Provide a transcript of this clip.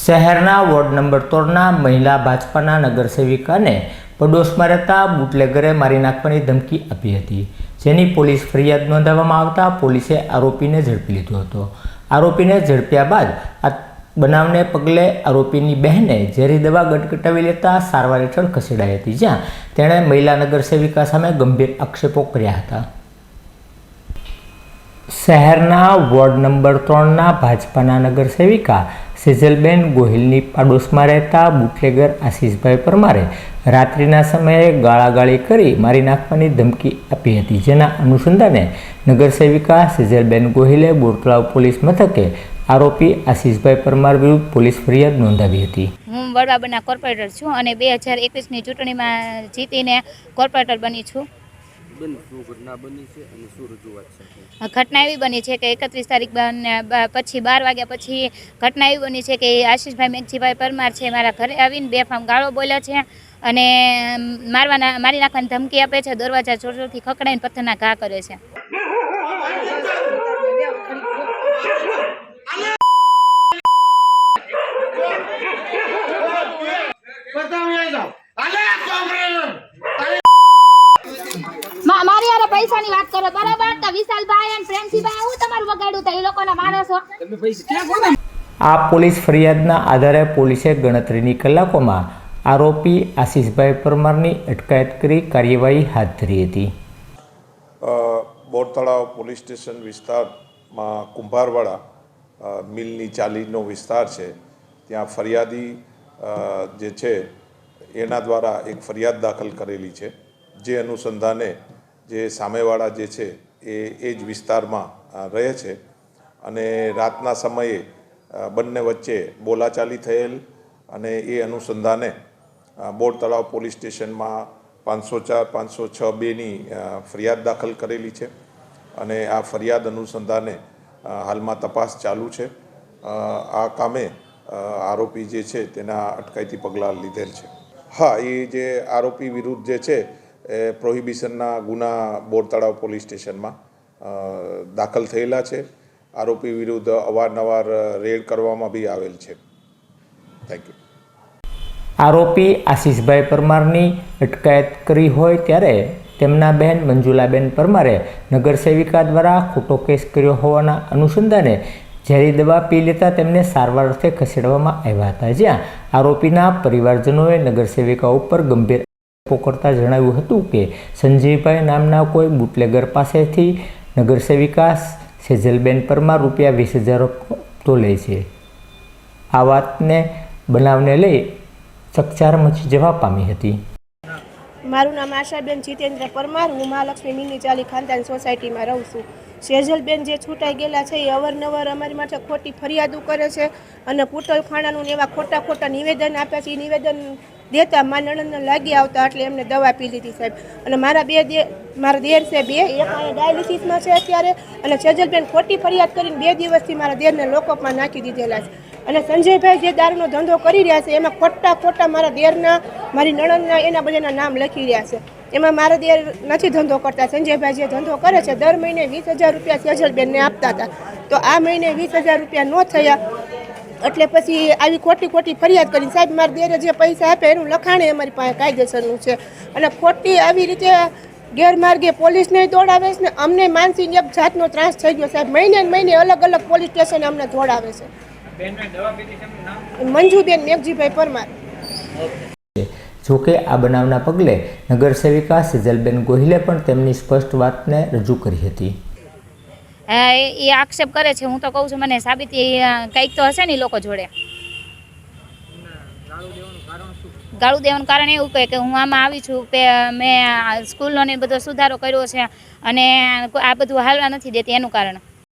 શહેરના ward number ત્રણના મહિલા ભાજપાના નગરસેવિકાને પડોશમાં રહેતા બુટલેગરે મારી નાખવાની ધમકી આપી હતી. જેની પોલીસ ફરિયાદ નોંધાવવામાં આવતા પોલીસે આરોપીને ઝડપી લીધો હતો. આરોપીને ઝડપ્યા બાદ આ બનાવને પગલે આરોપીની બહેને ઝેરી દવા ગટગટાવી લેતા સારવાર હેઠળ ખસેડાઈ હતી, જ્યાં તેણે મહિલા નગરસેવિકા સામે ગંભીર આક્ષેપો કર્યા હતા. શહેરના વોર્ડ નંબર ત્રણના ભાજપાના નગરસેવિકા સેજલબેન ગોહિલની પાડોશમાં રહેતા બુટલેગર આશીષભાઈ પરમારે રાત્રિના સમયે ગાળાગાળી કરી મારી નાખવાની ધમકી આપી હતી. જેના અનુસંધાને નગરસેવિકા સેજલબેન ગોહિલે બોરતળાવ પોલીસ મથકે આરોપી આશીષભાઈ પરમાર વિરુદ્ધ પોલીસ ફરિયાદ નોંધાવી હતી. હું વડવાબના કોર્પોરેટર છું અને બે હજાર એકવીસની ચૂંટણીમાં જીતીને કોર્પોરેટર બની છું. ઘટના ઘટના એવી બની છે કે એકત્રીસ તારીખ પછી બાર વાગ્યા પછી ઘટના એવી બની છે કે આશીષભાઈ મેઘજીભાઈ પરમાર છે મારા ઘરે આવીને બે ફામ ગાળો બોલ્યા છે અને મારવાના, મારી નાખવાની ધમકી આપે છે, દરવાજા જોર જોરથી ખકડાઈને પથ્થરના ઘા કરે છે મા- મારી યાર પૈસાની વાત કરો બરાબર? તો વિશાલભાઈ અને પ્રેમજીભાઈ હું તમારું વગાડ્યું તો એ લોકોના માણસો. આ પોલીસ ફરિયાદના આધારે પોલીસે ગણતરીની કલાકોમાં આરોપી આશીષભાઈ પરમારની અટકાયત કરી કાર્યવાહી હાથ ધરી હતી. બોરતળાવ પોલીસ સ્ટેશન વિસ્તારમાં કુંભારવાડા મિલની ચાલીનો વિસ્તાર છે. ત્યાં ફરિયાદી જે છે એના દ્વારા એક ફરિયાદ દાખલ કરેલી છે. જે અનુસંધાને જે સામેવાળા જે છે, એ એ જ વિસ્તારમાં રહે છે. અને રાતના સમયે બંને વચ્ચે બોલાચાલી થયેલ અને એ અનુસંધાને બોર તળાવ પોલીસ સ્ટેશનમાં પાંચસો ચાર, પાંચસો છ બેની ફરિયાદ દાખલ કરેલી છે. અને આ ફરિયાદ અનુસંધાને હાલમાં તપાસ ચાલુ છે. આ કામે આરોપી જે છે, તેના અટકાયતી પગલાં લીધેલ છે. હા, એ જે આરોપી વિરુદ્ધ જે છે એ પ્રોહિબિશનના ગુના બોરતળાવ પોલીસ સ્ટેશનમાં દાખલ થયેલા છે. આરોપી વિરુદ્ધ અવારનવાર રેડ કરવામાં બી આવેલ છે. થેન્ક યુ આરોપી આશીષભાઈ પરમારની અટકાયત કરી હોય ત્યારે તેમના બહેન મંજુલાબેન પરમારે નગરસેવિકા દ્વારા ખોટો કેસ કર્યો હોવાના અનુસંધાને ઝેરી દવા પી લેતા તેમને સારવાર અર્થે ખસેડવામાં આવ્યા હતા, જ્યાં આરોપીના પરિવારજનોએ નગરસેવિકા ઉપર ગંભીર કરતા જણાવ્યું હતું કે સંજયભાઈ નામના કોઈ બુટલેગર પાસેથી નગરસેવિકા સેજલબેન પરમાર રૂપિયા વીસ હજાર તો લે છે. આ વાતને બનાવને લઈ ચકચાર મચી જવા પામી હતી. મારું નામ આશાબેન જીતેન્દ્ર પરમાર, હું મહાલક્ષ્મી મિની ચાલી ખાનદાન સોસાયટીમાં રહું છું. સેજલબેન જે છૂટાઈ ગયેલા છે, એ અવારનવાર અમારી માટે ખોટી ફરિયાદો કરે છે અને પૂતળ ખાણાનું એવા ખોટા ખોટા નિવેદન આપ્યા છે. એ નિવેદન દેતા મારા નણંદને લાગી આવતા એટલે એમને દવા પી લીધી સાહેબ. અને મારા બે દે મારા દેર છે બે, એક અહીંયા ડાયાલિસિસમાં છે અત્યારે. અને સેજલબેન ખોટી ફરિયાદ કરીને બે દિવસથી મારા દેરને લોકઅપમાં નાખી દીધેલા છે. અને સંજયભાઈ જે દારૂનો ધંધો કરી રહ્યા છે, એમાં ખોટા ખોટા મારા દેરના, મારી નણંદના, એના બધાના નામ લખી રહ્યા છે. એમાં મારા દેર નથી ધંધો કરતા. સંજયભાઈ જે ધંધો કરે છે, દર મહિને વીસ હજાર રૂપિયા સેજલબેનને આપતા હતા. તો આ મહિને વીસ હજાર રૂપિયા ન થયા. એટલે પછી આવી ખોટી ખોટી ફરિયાદ કરી સાહેબ મારા દેરે જે પૈસા આપે એનું લખાણે અમારી પાસે કાયદેસરનું છે. અને ખોટી આવી રીતે ગેરમાર્ગે પોલીસને દોડાવે છે ને અમને માનસિક એક જાતનો ત્રાસ થઈ ગયો સાહેબ. મહિને મહિને અલગ અલગ પોલીસ સ્ટેશન અમને દોડાવે છે. મંજુબેન મેઘજીભાઈ પરમાર. જોકે આ બનાવના પગલે નગરસેવિકા સિજલબેન ગોહિલે પણ તેમની સ્પષ્ટ વાતને રજૂ કરી હતી. એ આક્ષેપ કરે છે. હું તો કહું છું, મને સાબિતી કંઈક તો હશે ને લોકો જોડે. ગાળું દેવાનું કારણ એવું કહે કે હું આમાં આવી છું કે, મેં સ્કૂલનો ને બધો સુધારો કર્યો છે અને આ બધું હાલવા નથી દેતી એનું કારણ.